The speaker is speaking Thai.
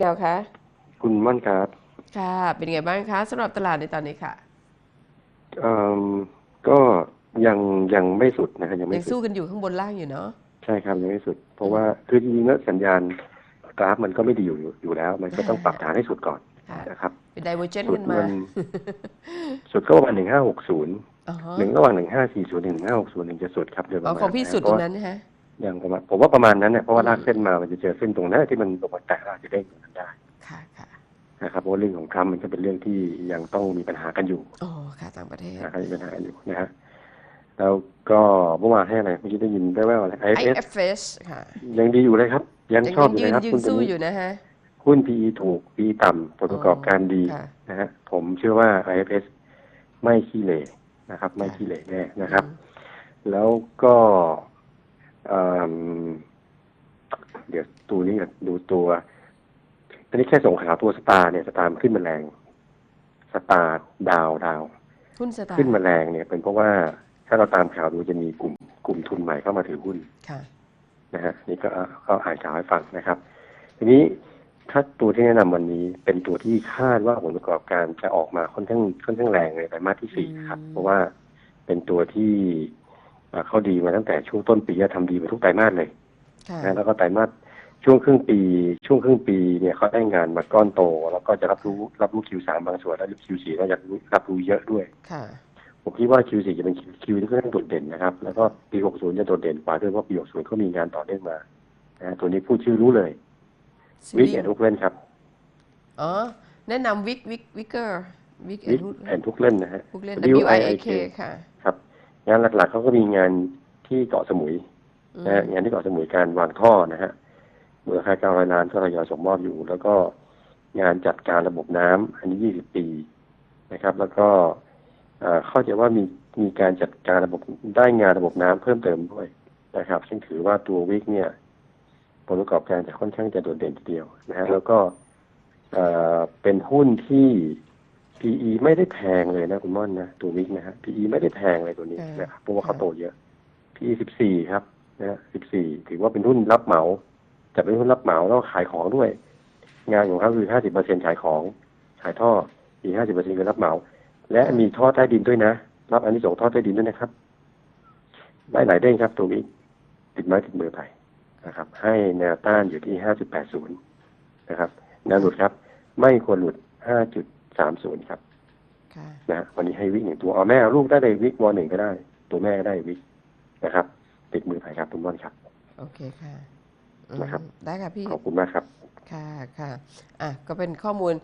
แนวคะคุณม่อนครับ ค่ะ เป็นไงบ้างคะสำหรับตลาดในตอนนี้ค่ะเอ่อก็ยังยังไม่สุดนะครับยังยัไม่งสุสู้ดกันอยู่ข้างบนล่างอยู่เนาะ ใช่ครับยังไม่สุด เพราะว่าคือจริงๆแล้วสัญญาณกราฟมันก็ไม่ดีอยู่อยู่แล้ว มันก็ต้องปรับฐานให้สุดก่อนค่ะ นะครับ เป็นไดเวอร์เจนสุดกันมา มัน สุดก็ประมาณหนึ่งห้าหกศูนย์อ๋อฮะหนึ่งระหว่างหนึ่งห้าสี่ศูนย์หนึ่งห้าหกศูนย์หนึ่งจะสุดครับโดยประอ๋อมาณของพี่ะสุดเพตรราะงว่านั้นนะฮะ อย่างประมาณผมว่าประมาณนั้นเนี่ยเพราะว่าอืมลากเส้นมามันจะเจอเส้นตรงนั้นที่มันลงมาแตะแล้วอาจจะเด้งตรงนั้นได้ค่ะค่ะนะครับเพราะว่าเรื่องของทรัมป์มันก็เป็นเรื่องที่ยังต้องมีปัญหากันอยู่อ๋อค่ะต่างประเทศนะครับมีปัญหาอยู่นะฮะแล้วก็เมื่อวานให้อะไรเมื่อกี้ได้ยินได้แว่วอะไร IFS IFS ค่ะยังดีอยู่เลยครับ ยังยังชอบอยู่ยืเลยนครับยืนหุ้นตัวสู้นี้อยู่นะฮะหุ้น PE ถูก PE ต่ำผลประกอบการดีค่ะนะฮะผมเชื่อว่า IFS ไม่ขี้เหร่นะครับ ไม่ขี้เหร่แน่นะครับ แล้วก็ เอิ่มเดี๋ยวตัวนี้ก่อนดูตัวอันนี้แค่ส่งข่าวตัวสตาร์เนี่ยสตาร์มันขึ้นมาแรงสตาร์ดาวดาวหุ้นสตาร์ขึ้นมาแรงเนี่ย เป็นเพราะว่าถ้าเราตามข่าวดูจะมีกลุ่มกลุ่มทุนใหม่เข้ามาถือหุ้นค่ะนะฮะนี่ก็ก็อ่านข่าวให้ฟังนะครับ ทีนี้ถ้าตัวที่แนะนำวันนี้เป็นตัวที่คาดว่าผลประกอบการจะออกมาค่อนข้างค่อนข้างแรงในไตรมาสที่สี่ครับอืมเพราะว่าเป็นตัวที่ เอ่อเขาดีมาตั้งแต่ช่วงต้นปีและทำดีมาทุกไตรมาสเลยค่ะนะแล้วก็ไตรมาสช่วงครึ่งปี ช่วงครึ่งปีเนี่ยเขาได้งานมาก้อนโต แล้วก็จะรับรู้รับรู้ Q3 บางส่วนและ Q4 ก็จะรับรู้เยอะด้วยค่ะผมคิดว่า Q4 จะเป็น Q ที่ค่อนข้างโดดเด่นนะครับ แล้วก็ปี60จะโดดเด่นกว่าด้วยเพราะปี60เขามีงานต่อเนื่องมานะฮะตัวนี้พูดชื่อรู้เลยซีวิกรีแอนส์ทุกเล่นครับอ๋อแนะนำวิกวิกวิกเกอร์วิกแอวินกด์แอนทุกเล่นนะฮะพวกเล่น W W I I I I K K ค่ะ ครับ งานหลักๆเขาก็มีงานที่เกาะสมุยอืมนะฮะงานที่เกาะสมุยการวางท่อนะฮะมูลค่า900ล้านก็ทยอยส่งมอบอยู่ แล้วก็งานจัดการระบบน้ำอันนี้20ปีนะครับ แล้วก็เอ่อเข้าใจว่ามีมีการจัดการระบบได้งานระบบน้ำเพิ่มเติมด้วยนะครับ ซึ่งถือว่าตัววิกเนี่ยผลประกอบการจะค่อนข้างจะโดดเด่นทีเดียวนะฮะแล้วก็เอ่อเป็นหุ้นที่ PE ไม่ได้แพงเลยนะคุณม่อนนะตัววิกนะฮะ PE ไม่ได้แพงเลยตัวนี้นะครับเพราะว่าเขาโตเยอะ PE 14ครับนะฮะ14ถือว่าเป็นหุ้นรับเหมาจะเป็นหุ้นรับเหมาแล้วก็ขายของด้วย งานของเขาคือ50%ขายของขายท่ออีก50%คือรับเหมา และมีท่อใต้ดินด้วยนะรับอันนี้ส่งส์ท่อใต้ดินด้วยนะครับได้หลายเด้งครับตัววิกติดไม้ติดมือไปนะครับ ให้แนวต้านอยู่ที่5.80นะครับแนวหลุดครับ ไม่ควรหลุด5.30ค รับค่ะนะฮะวันนี้ให้วิกหนึ่งตัวเอาแม่เอาลูกได้เลยวิกวอหนึ่งก็ได้ ตัวแม่ก็ได้วิกนะครับ ติดมือไปครับคุณม่อนครับ โอเคค่ะอืมนะครับ ได้ค่ะพี่ ขอบคุณมากครับ ค่ะค่ะ อะ ก็เป็นข้อมูล